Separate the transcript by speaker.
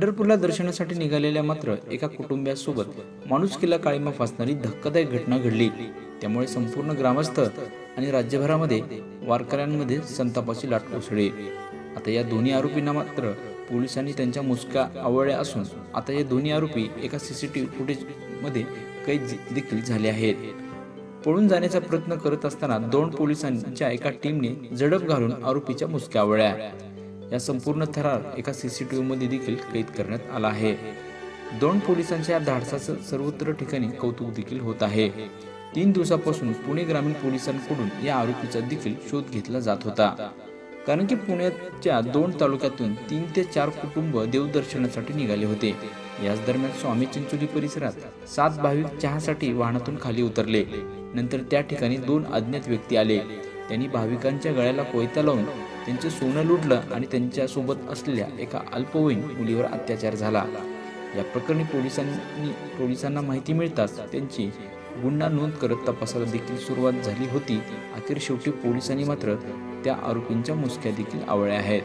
Speaker 1: पंढरपूरला दर्शनासाठी निघालेल्या मात्र एका कुटुंबियासोबत माणुसकीला काळीमा फासणारी धक्कादायक घटना घडली. त्यामुळे संपूर्ण ग्रामस्थ आणि राज्यभरामध्ये वारकऱ्यांमध्ये संतापाची लाट उसळली आता या दोन्ही आरोपींना मात्र पोलिसांनी त्यांच्या मुसक्या आवळल्या असून आता हे दोन्ही आरोपी एका सीसीटीव्ही फुटेजमध्ये कैद देखील झाले आहेत. पळून जाण्याचा प्रयत्न करत असताना दोन पोलिसांच्या एका टीमने झडप घालून आरोपीच्या मुसक्या आवळल्या. या संपूर्ण थरार एका सीसीटीव्ही मध्ये देखील कैद करण्यात आला आहे. दोन पोलिसांच्या या धाडसाचं सर्वत्र ठिकाणी कौतुक देखील होत आहे. तीन दिवसापासून पुणे ग्रामीण पोलिसांकडून या आरोपीचा देखील शोध घेतला जात होता. कारण की पुण्याच्या दोन तालुक्यातून तीन ते चार कुटुंब देवदर्शनासाठी निघाले होते. याच दरम्यान स्वामी चिंचोली परिसरात सात भाविक चहासाठी वाहनातून खाली उतरले. नंतर त्या ठिकाणी दोन अज्ञात व्यक्ती आले. त्यांनी भाविकांच्या गळ्याला कोयता लावून त्यांचे सोनं लुटलं आणि त्यांच्यासोबत असलेल्या एका अल्पवयीन मुलीवर अत्याचार झाला. या प्रकरणी पोलिसांनी पोलिसांना माहिती मिळताच त्यांची गुन्हा नोंद करत तपासाला देखील सुरुवात झाली होती. अखेर शेवटी पोलिसांनी मात्र त्या आरोपींच्या मुसक्या देखील आवळल्या आहेत.